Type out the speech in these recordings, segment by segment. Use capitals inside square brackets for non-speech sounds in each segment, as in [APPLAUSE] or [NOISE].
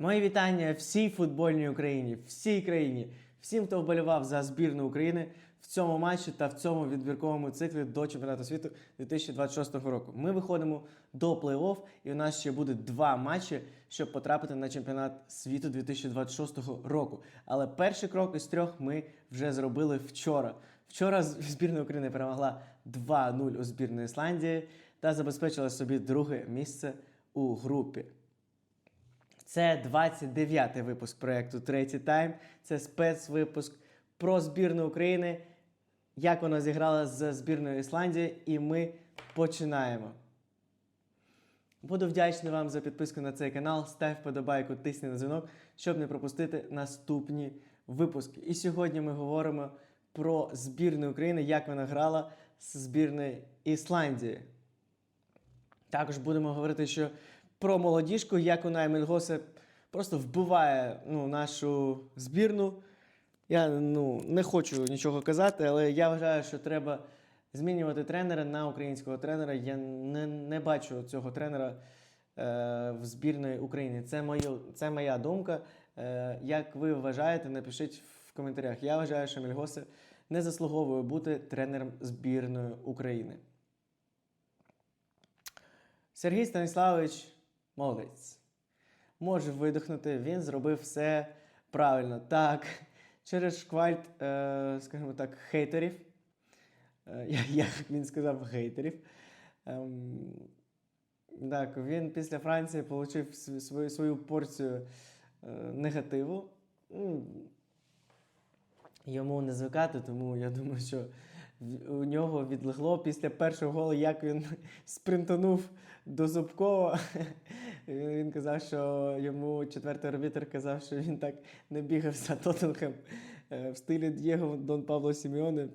Мої вітання всій футбольній Україні, всій країні, всім, хто вболівав за збірну України в цьому матчі та в цьому відбірковому циклі до чемпіонату світу 2026 року. Ми виходимо до плей-офф, і у нас ще буде два матчі, щоб потрапити на чемпіонат світу 2026 року. Але перший крок із трьох ми вже зробили вчора. Вчора збірна України перемогла 2-0 у збірної Ісландії та забезпечила собі друге місце у групі. Це 29-й випуск проєкту Третій тайм. Це спецвипуск про збірну України, як вона зіграла з збірною Ісландії, і ми починаємо. Буду вдячний вам за підписку на цей канал. Став вподобайку, тисни на дзвінок, щоб не пропустити наступні випуски. І сьогодні ми говоримо про збірну України, як вона грала з збірною Ісландії. Також будемо говорити, що про молодіжку, як Унай Мельгосе просто вбиває ну, нашу збірну. Я ну, не хочу нічого казати, але я вважаю, що треба змінювати тренера на українського тренера. Я не, не бачу цього тренера е, в збірної України. Це, моє, це моя думка. Е, як ви вважаєте, напишіть в коментарях. Я вважаю, що Мельгосе не заслуговує бути тренером збірної України. Сергій Станіславович молодець. Може видихнути, він зробив все правильно. Так, через шквальт, е, скажімо так, хейтерів. Е, як він сказав, хейтерів. Ем, так, він після Франції отримав свою, свою порцію е, негативу. Йому не звикати, тому я думаю, що у нього відлегло після першого голу, як він спринтанув до Зубкова. Він, казав, що йому четвертий арбітр казав, що він так не бігав за Тоттенхем е, в стилі Д'єго Дон Пабло Сімеоне.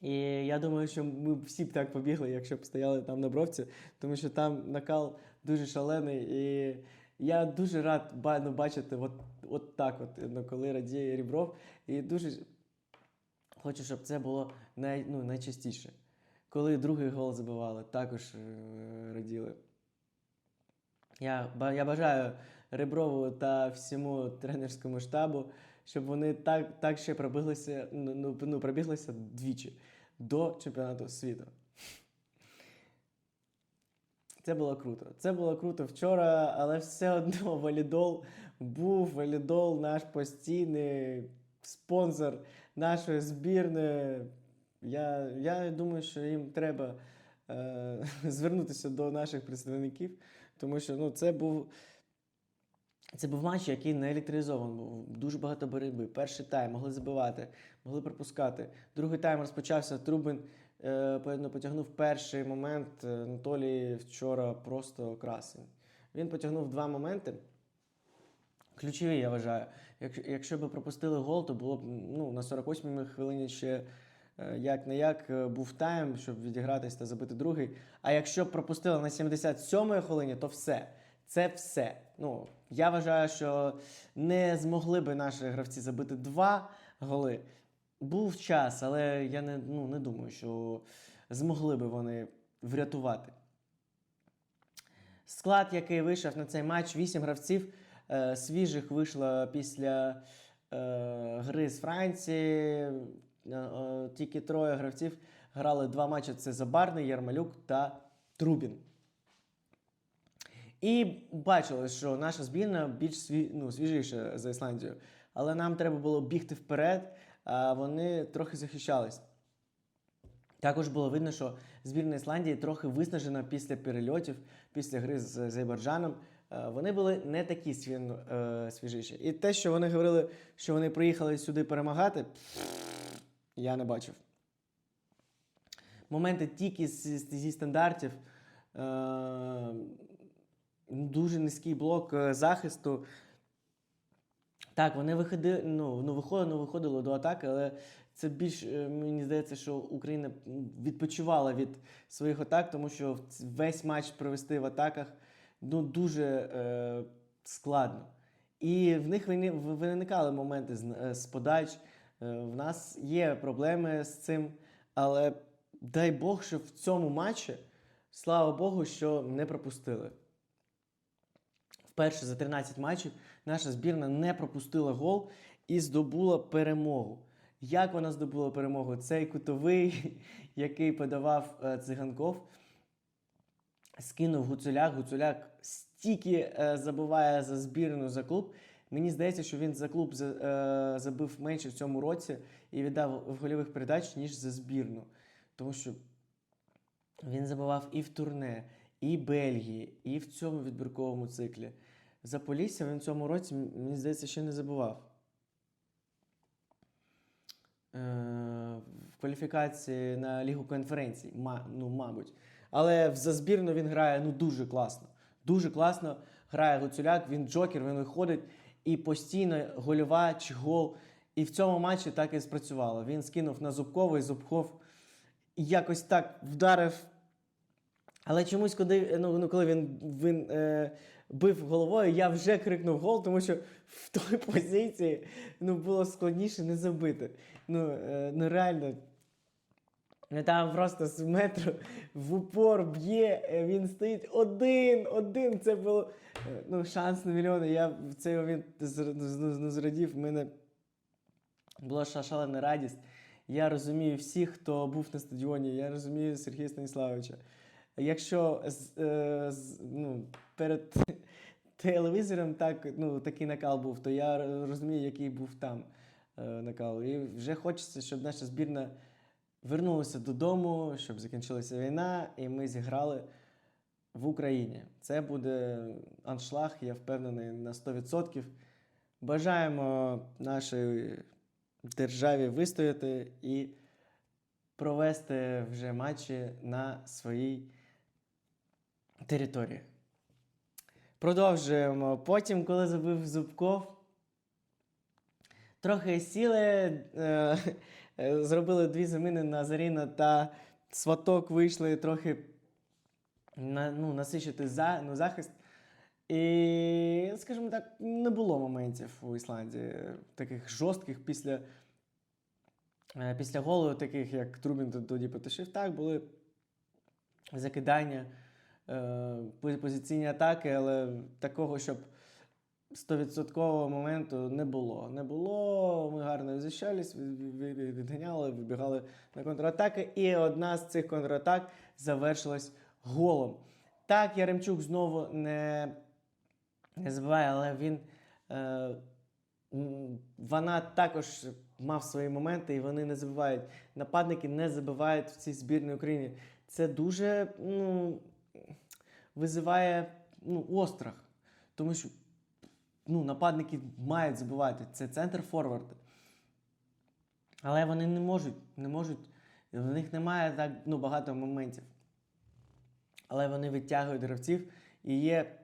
І я думаю, що ми всі б так побігли, якщо б стояли там на бровці, тому що там накал дуже шалений. І я дуже рад ну, бачити от, от так, от, ну, коли радіє Рібров. І дуже хочу, щоб це було най, ну, найчастіше. Коли другий гол забивали, також е, раділи. Я, я бажаю Реброву та всьому тренерському штабу, щоб вони так, так ще пробіглися, ну, ну, ну, пробіглися двічі до чемпіонату світу. Це було круто. Це було круто вчора, але все одно [LAUGHS] валідол був валідол наш постійний спонсор нашої збірної. Я, я думаю, що їм треба е, [LAUGHS] звернутися до наших представників, тому що ну, це був. Це був матч, який не електризований був. Дуже багато боротьби. Перший тайм могли забивати, могли пропускати. Другий тайм розпочався. Трубин е, ну, потягнув перший момент. Е, Анатолій вчора просто красень. Він потягнув два моменти. Ключові, я вважаю. Якщо, б пропустили гол, то було б ну, на 48-й хвилині ще як не як е, був тайм, щоб відігратись та забити другий. А якщо пропустили на 77-й хвилині, то все. Це все. Ну, я вважаю, що не змогли би наші гравці забити два голи. Був час, але я не, ну, не думаю, що змогли би вони врятувати. Склад, який вийшов на цей матч, 8 гравців е, свіжих вийшло після е, гри з Франції. Е, е, тільки троє гравців грали два матчі: це Забарний, Ярмалюк та Трубін. І бачили, що наша збірна більш сві... ну, свіжіша за Ісландію. Але нам треба було бігти вперед, а вони трохи захищались. Також було видно, що збірна Ісландії трохи виснажена після перельотів, після гри з Азербайджаном. Е, Вони були не такі свіжіші. І те, що вони говорили, що вони приїхали сюди перемагати, я не бачив. Моменти тільки зі стандартів. Е, дуже низький блок е, захисту. Так, вони виходи, ну, ну, виходили, ну, виходили до атаки, але це більш, е, мені здається, що Україна відпочивала від своїх атак, тому що весь матч провести в атаках ну, дуже е, складно. І в них виникали моменти з, е, з подач. Е, в нас є проблеми з цим, але дай Бог, що в цьому матчі, слава Богу, що не пропустили. Вперше за 13 матчів наша збірна не пропустила гол і здобула перемогу. Як вона здобула перемогу? Цей кутовий, [LAUGHS] який подавав е, циганков, скинув Гуцуляк. Гуцуляк стільки е, забиває за збірну за клуб. Мені здається, що він за клуб е, забив менше в цьому році і віддав гольових передач, ніж за збірну. Тому що він забивав і в турне, і Бельгії, і в цьому відбірковому циклі. За Полісся він в цьому році, мені здається, ще не забивав. Е, в кваліфікації на Лігу конференцій, ну, мабуть. Але за збірну він грає ну, дуже класно. Дуже класно грає Гуцуляк, він джокер, він виходить і постійно гольова гол. І в цьому матчі так і спрацювало. Він скинув на Зубкова і Зубков якось так вдарив. Але чомусь, коли, ну, ну, коли він, він е, бив головою, я вже крикнув гол, тому що в той [LAUGHS] позиції ну, було складніше не забити. Ну, е, ну реально. Там просто з метру в упор б'є, е, він стоїть один, один. Це було е, ну, шанс на мільйони. Я в цей момент зрадів. В мене була шалена радість. Я розумію всіх, хто був на стадіоні. Я розумію Сергія Станіславовича. Якщо е, з- ну, перед [LAUGHS] телевізором так, ну, такий накал був, то я розумію, який був там е, накал. І вже хочеться, щоб наша збірна вернулася додому, щоб закінчилася війна, і ми зіграли в Україні. Це буде аншлаг, я впевнений на 100%. Бажаємо нашій державі вистояти і провести вже матчі на своїй території. Продовжуємо. Потім, коли забив Зубков, трохи сіли, е, зробили дві заміни на Заріна та Сваток вийшли трохи на, ну, насичити за, ну, захист. І, скажімо так, не було моментів у Ісландії таких жорстких після, е, після голу, таких як Трубін тоді потушив. Так, були закидання, е, позиційні атаки, але такого, щоб 100% моменту не було. Не було. Ми гарно від- відганяли, вибігали на контратаки. І одна з цих контратак завершилась голом. Так, Яремчук знову не, не забиває, але він. Е, вона також мав свої моменти, і вони не забивають. Нападники не забивають в цій збірній Україні. Це дуже ну, визиває ну, острах. Тому що ну, нападники мають забивати. Це центр форвард. Але вони не можуть, не можуть. В них немає так ну, багато моментів. Але вони відтягують гравців і є,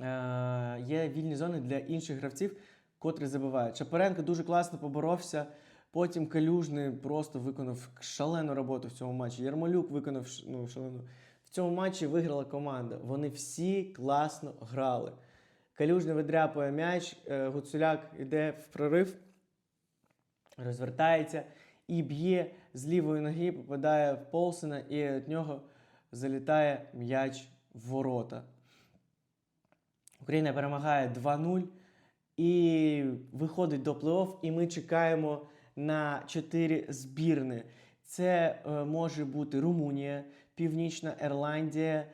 е, є вільні зони для інших гравців, котрі забивають. Чапаренко дуже класно поборовся. Потім Калюжний просто виконав шалену роботу в цьому матчі. Ярмолюк виконав ну, шалену. В цьому матчі виграла команда. Вони всі класно грали. Калюжний видряпує м'яч, е, Гуцуляк йде в прорив, розвертається і б'є з лівої ноги, попадає в Полсена, і від нього залітає м'яч в ворота. Україна перемагає 2-0 і виходить до плей-офф, і ми чекаємо на 4 збірни. Це е, може бути Румунія, Північна Ірландія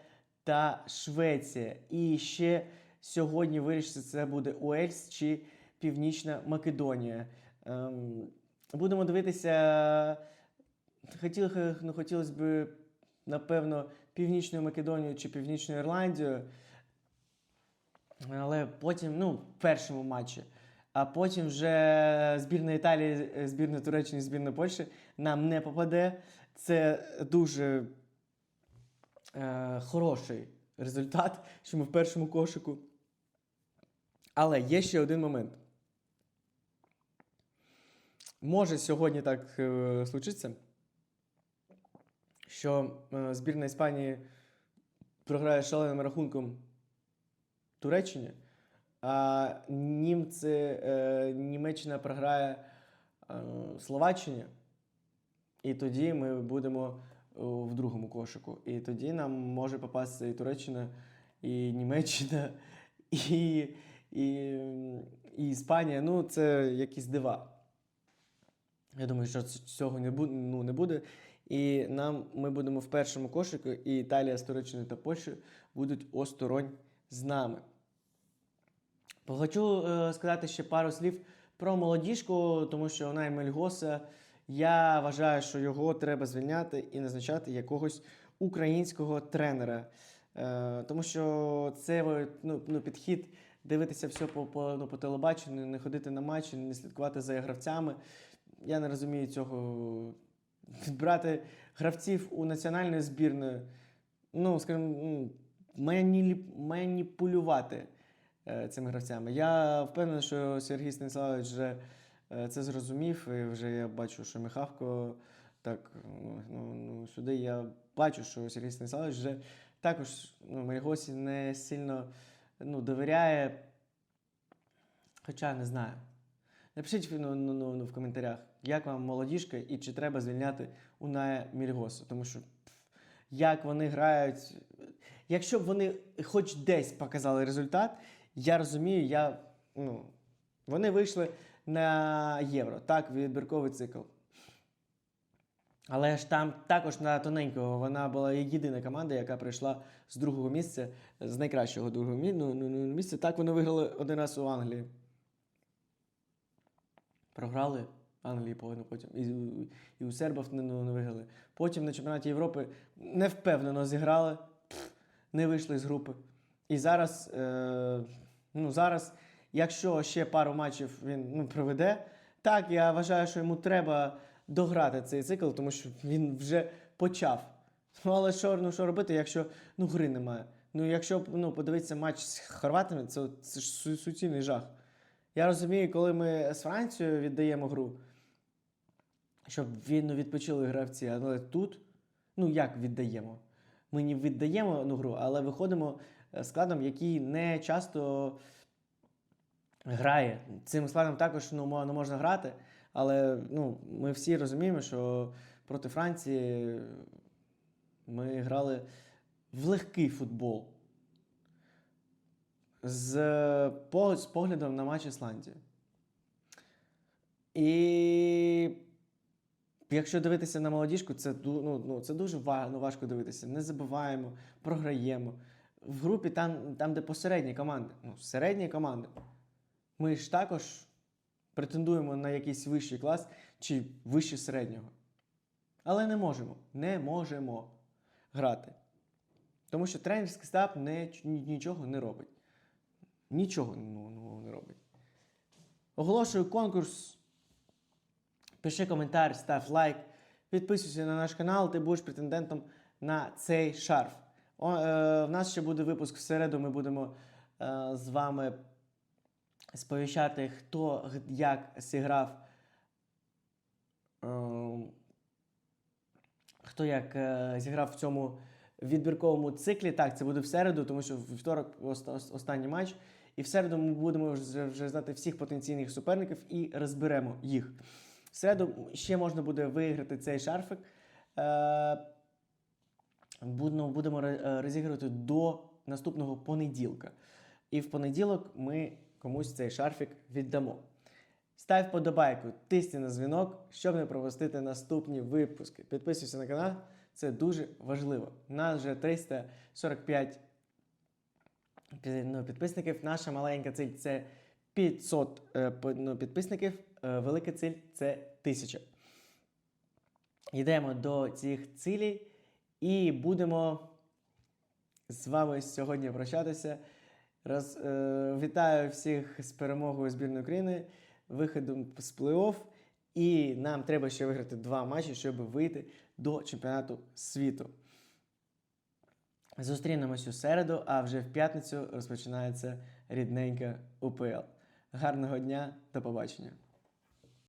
та Швеція. І ще сьогодні вирішиться, це буде Уельс чи Північна Македонія. Ем, будемо дивитися. Хотіли, ну, хотілося б, напевно, Північну Македонію чи Північну Ірландію. Але потім, ну, в першому матчі. А потім вже збірна Італії, збірна Туреччини, збірна Польщі нам не попаде. Це дуже е, хороший результат, що ми в першому кошику. Але є ще один момент. Може сьогодні так е, случиться, що е, збірна Іспанії програє шаленим рахунком Туреччині, а німці, е, Німеччина програє е, Словаччині, і тоді ми будемо е, в другому кошику. І тоді нам може попасти і Туреччина, і Німеччина, [LAUGHS] і, і, і Іспанія. Ну, це якісь дива. Я думаю, що цього не буде, ну, не буде. І нам ми будемо в першому кошику, і Італія з та Польщею будуть осторонь з нами. Хочу е, сказати ще пару слів про молодіжку, тому що вона Мельгоса. Я вважаю, що його треба звільняти і назначати якогось українського тренера. Е, тому що це ну, ну, підхід дивитися все по, по, ну, по телебаченню, не ходити на матчі, не слідкувати за гравцями. Я не розумію цього. Відбирати гравців у національної збірної, ну, скажімо, маніпулювати е, цими гравцями. Я впевнений, що Сергій Станіславович вже е, це зрозумів, і вже я бачу, що Михавко так ну, ну, ну, сюди я бачу, що Сергій Станіславович вже також ну, Мельгосі не сильно ну, довіряє. Хоча не знаю. Напишіть ну, ну, ну, ну, в коментарях, як вам молодіжка і чи треба звільняти Уная Мільгосу. Тому що пф, як вони грають. Якщо б вони хоч десь показали результат, я розумію, я, ну, вони вийшли на євро, так, відбірковий цикл. Але ж там також на тоненького вона була єдина команда, яка прийшла з другого місця, з найкращого другого ну, ну, ну, місця. Так вони виграли один раз у Англії. Програли Англії половину потім. І, і у сербів не, не виграли. Потім на чемпіонаті Європи невпевнено зіграли, не вийшли з групи. І зараз, е, ну, зараз, якщо ще пару матчів він ну, проведе, так, я вважаю, що йому треба дограти цей цикл, тому що він вже почав. Ну, але що, ну, що робити, якщо ну, гри немає? Ну, якщо ну, подивитися матч з хорватами, це, це ж су- суцільний жах. Я розумію, коли ми з Францією віддаємо гру, щоб ну, відпочили гравці, але тут, ну як віддаємо? Ми не віддаємо ну, гру, але виходимо е, складом, який не часто грає. Цим складом також ну, не можна грати, але ну, ми всі розуміємо, що проти Франції ми грали в легкий футбол з, по- з поглядом на матч Ісландії. І якщо дивитися на молодіжку, це, ну, ну, це дуже ну, важко дивитися. Не забуваємо, програємо. В групі там, там де посередні команди. Ну, середні команди. Ми ж також претендуємо на якийсь вищий клас чи вище середнього. Але не можемо. Не можемо грати. Тому що тренерський штаб не, нічого не робить. Нічого ну, ну, не робить. Оголошую конкурс. Пиши коментар, став лайк, підписуйся на наш канал, ти будеш претендентом на цей шарф. О, е, в нас ще буде випуск в середу. Ми будемо е, з вами сповіщати, хто як зіграв. Е, хто як е, зіграв в цьому відбірковому циклі. Так, це буде в середу, тому що вівторок останній матч. І в середу ми будемо вже, знати всіх потенційних суперників і розберемо їх. В середу ще можна буде виграти цей шарфик. Е, будемо, е, розігрувати до наступного понеділка. І в понеділок ми комусь цей шарфік віддамо. Став подобайку, тисни на дзвінок, щоб не пропустити наступні випуски. Підписуйся на канал, це дуже важливо. Нас вже 345 ну, підписників. Наша маленька ціль це 500 е, ну, підписників, е, велика ціль це 1000. Йдемо до цих цілей і будемо з вами сьогодні прощатися. Роз, е, вітаю всіх з перемогою збірної України, виходом з плей-офф. І нам треба ще виграти два матчі, щоб вийти до чемпіонату світу. Зустрінемось у середу, а вже в п'ятницю розпочинається рідненька УПЛ. Гарного дня, до побачення!